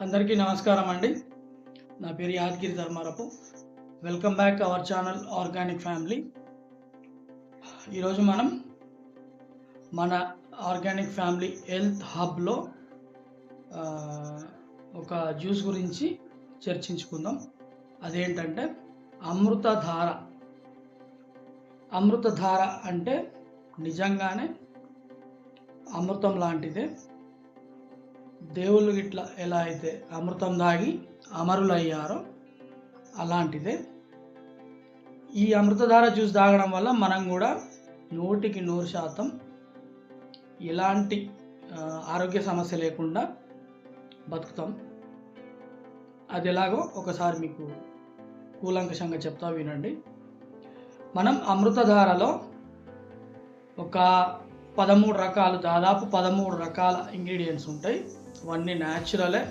అందరికీ నమస్కారం అండి. నా పేరు Yadagiri Dharmarapu. Welcome back our channel organic family ఈరోజు మనం మన ఆర్గానిక్ ఫ్యామిలీ హెల్త్ హబ్లో ఒక జ్యూస్ గురించి చర్చించుకుందాం. అదేంటంటే అమృతధార. అమృతధార అంటే నిజంగానే అమృతం లాంటిదే. దేవుళ్ళు ఇట్లా ఎలా అయితే అమృతం దాగి అమరులయ్యారో అలాంటిదే ఈ అమృతధార జ్యూస్ తాగడం వల్ల మనం కూడా నూటికి నూరు శాతం ఎలాంటి ఆరోగ్య సమస్య లేకుండా బతుకుతాం. అది ఎలాగో ఒకసారి మీకు కూలంకషంగా చెప్తా వినండి. మనం అమృతధారలో ఒక పదమూడు రకాలు దాదాపు పదమూడు రకాల ఇంగ్రీడియంట్స్ ఉంటాయి. అవన్నీ న్యాచురలే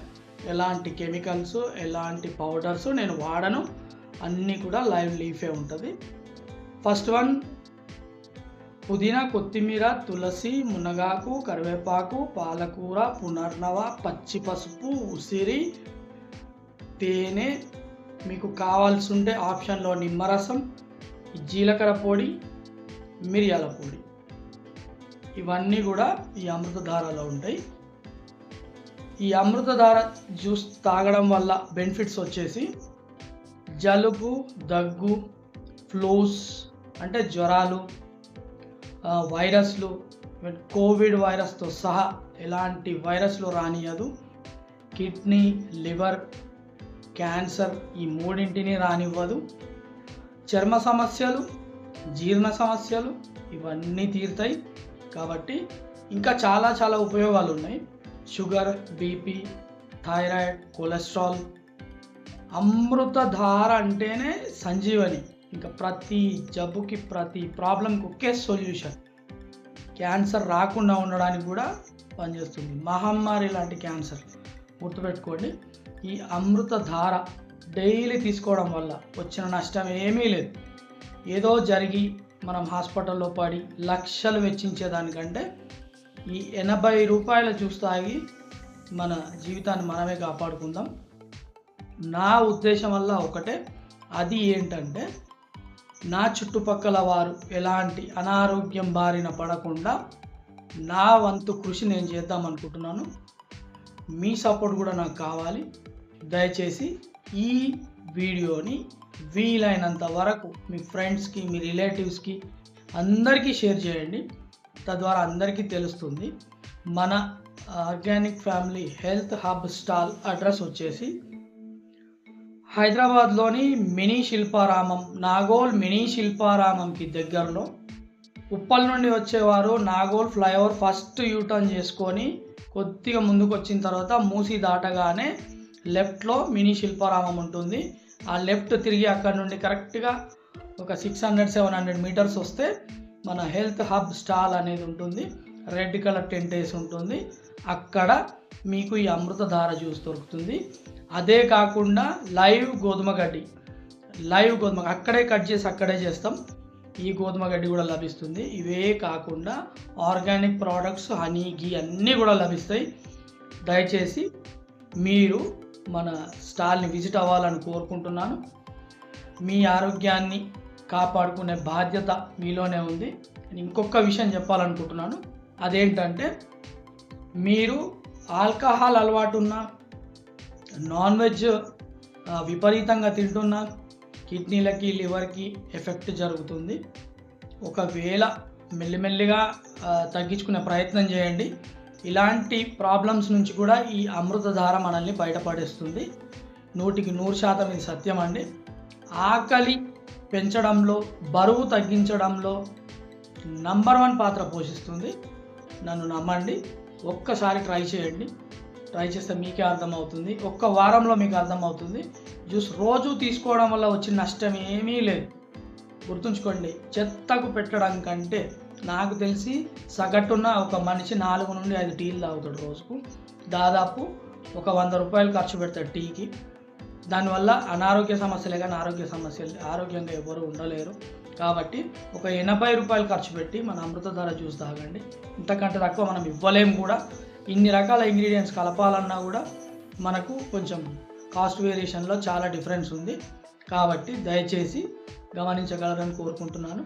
ఎలాంటి కెమికల్స్ ఎలాంటి పౌడర్స్ నేను వాడను. అన్నీ కూడా లైవ్ లీఫే ఉంటుంది. ఫస్ట్ వన్ పుదీనా కొత్తిమీర తులసి మునగాకు కరివేపాకు పాలకూర పునర్నవ పచ్చి పసుపు ఉసిరి తేనె. మీకు కావాల్సి ఉంటే ఆప్షన్లో నిమ్మరసం జీలకర్ర పొడి మిరియాల పొడి. ఇవన్నీ కూడా ఈ అమృతధారలో ఉంటాయి. ఈ అమృతధార జ్యూస్ తాగడం వల్ల బెనిఫిట్స్ వచ్చేసి జలుబు దగ్గు ఫ్లూస్ అంటే జ్వరాలు వైరస్లు కోవిడ్ వైరస్తో సహా ఎలాంటి వైరస్లు రానియదు కిడ్నీ లివర్ క్యాన్సర్ ఈ మూడింటిని రానివ్వదు. చర్మ సమస్యలు జీర్ణ సమస్యలు ఇవన్నీ తీరుతాయి. కాబట్టి ఇంకా చాలా చాలా ఉపయోగాలు ఉన్నాయి. Sugar BP thyroid cholesterol Amritdhara అంటేనే సంజీవని. ఇంకా ప్రతి జబ్బుకి ప్రతి ప్రాబ్లంకి ఒకే సొల్యూషన్. క్యాన్సర్ రాకుండా ఉండడానికి కూడా పనిచేస్తుంది. మహమ్మారి లాంటి క్యాన్సర్. గుర్తుపెట్టుకోండి ఈ అమృతధార డైలీ తీసుకోవడం వల్ల వచ్చిన నష్టం ఏమీ లేదు. ఏదో జరిగి మనం హాస్పిటల్లో పడి లక్షలు వెచ్చించేదానికంటే ఈ ఎనభై రూపాయల జ్యూస్ తాగి మన జీవితాన్ని మనమే కాపాడుకుందాం. నా ఉద్దేశం వల్ల ఒకటే అది ఏంటంటే నా చుట్టుపక్కల వారు ఎలాంటి అనారోగ్యం బారిన పడకుండా నా వంతు కృషి నేను చేద్దాం అనుకుంటున్నాను. మీ సపోర్ట్ కూడా నాకు కావాలి. దయచేసి ఈ వీడియోని వీలైనంత వరకు మీ ఫ్రెండ్స్కి మీ రిలేటివ్స్కి అందరికీ షేర్ చేయండి. తద్వారా అందరికీ తెలుస్తుంది. మన organic family health hub stall address వచ్చేసి హైదరాబాద్లోని మినీ శిల్పారామం నాగోల్ మినీ శిల్పారామంకి దగ్గరలో. ఉప్పల్ నుండి వచ్చేవారు నాగోల్ ఫ్లైఓవర్ ఫస్ట్ యూటర్న్ చేసుకొని కొద్దిగా ముందుకు వచ్చిన తర్వాత మూసి దాటగానే లెఫ్ట్లో మినీ శిల్పారామం ఉంటుంది. ఆ లెఫ్ట్ తిరిగి అక్కడ నుండి కరెక్ట్గా ఒక six hundred seven hundred meters వస్తే మన హెల్త్ హబ్ స్టాల్ అనేది ఉంటుంది. రెడ్ కలర్ టెంట్ వేసి ఉంటుంది. అక్కడ మీకు ఈ అమృతధార జ్యూస్ దొరుకుతుంది. అదే కాకుండా లైవ్ గోధుమ గడ్డి. లైవ్ గోధుమ అక్కడే కట్ చేసి అక్కడే చేస్తాం. ఈ గోధుమ గడ్డి కూడా లభిస్తుంది. ఇవే కాకుండా ఆర్గానిక్ ప్రోడక్ట్స్ హనీ గీ అన్నీ కూడా లభిస్తాయి. దయచేసి మీరు మన స్టాల్ని విజిట్ అవ్వాలని కోరుకుంటున్నాను. మీ ఆరోగ్యాన్ని కాపాడుకునే బాధ్యత మీలోనే ఉంది. నేను ఇంకొక విషయం చెప్పాలనుకుంటున్నాను. అదేంటంటే మీరు ఆల్కహాల్ అలవాటున్నా నాన్ వెజ్ విపరీతంగా తింటున్నా కిడ్నీలకి లివర్కి ఎఫెక్ట్ జరుగుతుంది. ఒకవేళ మెల్లిమెల్లిగా తగ్గించుకునే ప్రయత్నం చేయండి. ఇలాంటి ప్రాబ్లమ్స్ నుంచి కూడా ఈ అమృతధార మనల్ని బయటపడేస్తుంది. నూటికి నూరు శాతం ఇది సత్యం అండి. ఆకలి పెంచడంలో బరువు తగ్గించడంలో నంబర్ వన్ పాత్ర పోషిస్తుంది. నన్ను నమ్మండి. ఒక్కసారి ట్రై చేయండి. ట్రై చేస్తే మీకే అర్థమవుతుంది. ఒక్క వారంలో మీకు అర్థమవుతుంది. జ్యూస్ రోజు తీసుకోవడం వల్ల వచ్చిన నష్టం ఏమీ లేదు. గుర్తుంచుకోండి చెత్తకు పెట్టడం కంటే నాకు తెలిసి సగటున ఒక మనిషి నాలుగు నుండి ఐదు టీలు తాగుతాడు రోజుకు. దాదాపు ఒక వంద రూపాయలు ఖర్చు పెడతాడు టీకి. దానివల్ల అనారోగ్య సమస్యలే కానీ ఆరోగ్య సమస్యలు ఆరోగ్యంగా ఎవరు ఉండలేరు. కాబట్టి ఒక ఎనభై రూపాయలు ఖర్చు పెట్టి మన అమృతధార జ్యూస్ తాగండి. ఇంతకంటే తక్కువ మనం ఇవ్వలేము కూడా. ఇన్ని రకాల ఇంగ్రీడియంట్స్ కలపాలన్నా కూడా మనకు కొంచెం కాస్ట్ వేరియేషన్లో చాలా డిఫరెన్స్ ఉంది. కాబట్టి దయచేసి గమనించగలరని కోరుకుంటున్నాను.